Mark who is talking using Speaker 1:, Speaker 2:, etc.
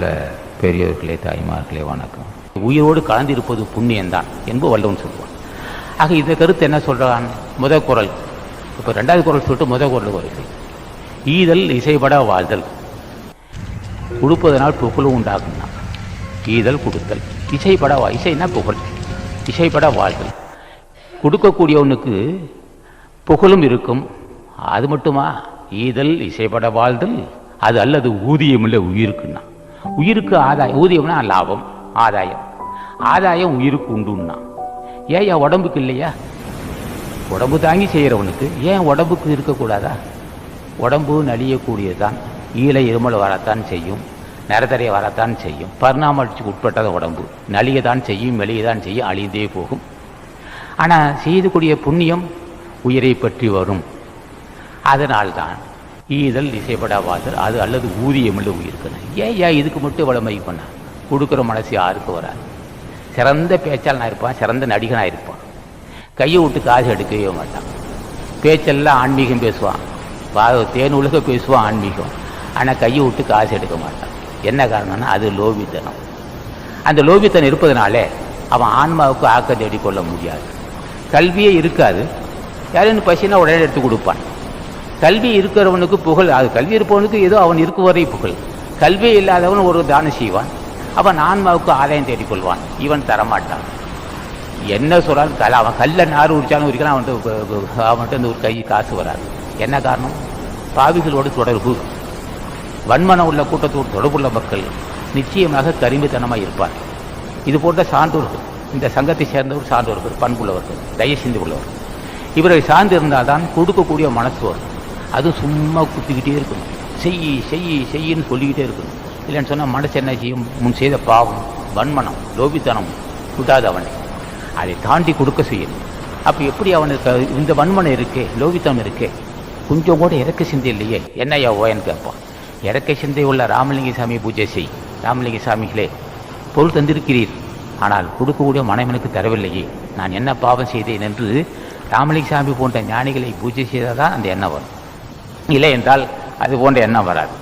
Speaker 1: உள்ள பெரியோர்களே தாய்மார்களே வணக்கம். உயிரோடு கலந்திருப்பது புண்ணியம்தான் என்பது வல்லவன் சொல்லுவான். ஆக இந்த கருத்து என்ன சொல்றான்? முத குரல். இப்போ ரெண்டாவது குரல் சொல்லிட்டு முத குரல் வருது. ஈதல் இசைபட வாழ்தல். கொடுப்பதனால் புகழும் உண்டாகும்னா. ஈதல் கொடுத்தல். இசைப்பட வா இசைனா புகழ்? இசைப்பட வாழ்தல். கொடுக்கக்கூடியவனுக்கு புகழும் இருக்கும். அது மட்டுமா? ஈதல் இசைப்பட வாழ்தல். அது அல்லது ஊதியம் இல்லை உயிருக்குன்னா. உயிருக்கு ஆதாயம். ஊதியம்னா லாபம் ஆதாயம். ஆதாயம் உயிருக்கு உண்டுன்னா. ஏன் என் உடம்புக்கு இல்லையா? உடம்பு தாங்கி செய்கிறவனுக்கு ஏன் உடம்புக்கு இருக்கக்கூடாதா? உடம்பு நலியக்கூடியதுதான். ஈழை இருமல் வரத்தான் செய்யும் நிறத்தறைய வரத்தான் செய்யும். பரிணாமத்துக்கு உட்பட்டத உடம்பு. நலியதான் செய்யும் மெலியதான் செய்யும் அழிந்தே போகும். ஆனால் செய்யக்கூடிய புண்ணியம் உயிரை பற்றி வரும். அதனால்தான் ஈதல் இசைப்படாவாசல் அது அல்லது ஊதியம் இல்லை உயிர்க்கணும் ஏன் ஏன் இதுக்கு மட்டும் இவ்வளோ மதிப்பு பண்ண? கொடுக்குற மனசு யாருக்கு வராது? சிறந்த பேச்சாளனாக இருப்பான் சிறந்த நடிகனாக இருப்பான். கையை விட்டு காசு எடுக்கவே மாட்டான். பேச்செல்லாம் ஆன்மீகம் பேசுவான். வா தேன் உலக பேசுவான் ஆன்மீகம். ஆனால் கையை விட்டு காசு எடுக்க மாட்டான். என்ன காரணம்னா அது லோபித்தனம். அந்த லோபித்தனம் இருப்பதனாலே அவன் ஆன்மாவுக்கு ஆக்க தேடிக்கொள்ள முடியாது. கல்வியே இருக்காது. யாரும் பசினா உடனே எடுத்து கொடுப்பான். கல்வி இருக்கிறவனுக்கு புகழ் அது கல்வி இருப்பவனுக்கு ஏதோ அவன் இருக்கும் வரை புகழ். கல்வி இல்லாதவன் ஒரு தானம் செய்வான் அவன் ஆன்மாவுக்கு ஆதாயம் தேடிக்கொள்வான். இவன் தரமாட்டான். என்ன சொல்றாலும் கல் அவன் கல்ல நார் உடிச்சாலும் உரிக்கலாம் அவன்கிட்ட அவன்கிட்ட இந்த ஒரு கை காசு வராது. என்ன காரணம்? பாவிகளோடு தொடர்பு. வன்மனம் உள்ள கூட்டத்தோடு தொடர்புள்ள மக்கள் நிச்சயமாக கருமித்தனமாக இருப்பார். இது போன்ற சான்றோர்கள் இந்த சங்கத்தை சேர்ந்தவர் சான்றோர்கள் பண்புள்ளவர்கள் தயசிந்து உள்ளவர்கள். இவரை சார்ந்து இருந்தால் தான் கொடுக்கக்கூடிய மனசு வரும். அது சும்மா குத்திக்கிட்டே இருக்கணும் செய் செய் செய்யின்னு சொல்லிக்கிட்டே இருக்கணும் இல்லைன்னு சொன்னால் மனசு என்ன செய்யும்? முன் செய்த பாவம் வன்மனம் லோபித்தனம் விடாது அவனை. அதை தாண்டி கொடுக்க செய்யணும் அப்போ எப்படி அவனுக்கு இந்த வன்மனம் இருக்கே லோபித்தனம் இருக்கே. கொஞ்சம் கூட இறக்க சிந்தை இல்லையே. என்னையா ஓயன்னு கேட்பான். இறக்க சிந்தை உள்ள ராமலிங்க சாமி பூஜை செய். ராமலிங்க சாமிகளே பொருள் தந்திருக்கிறீர். ஆனால் கொடுக்கக்கூடிய மனைவனுக்கு தரவில்லையே. நான் என்ன பாவம் செய்தேன் என்று ராமலிங்க சாமி போன்ற ஞானிகளை பூஜை செய்தால் தான் அந்த எண்ணம் வரும். இல்லை என்றால் அது போன்ற எண்ணம் வராது.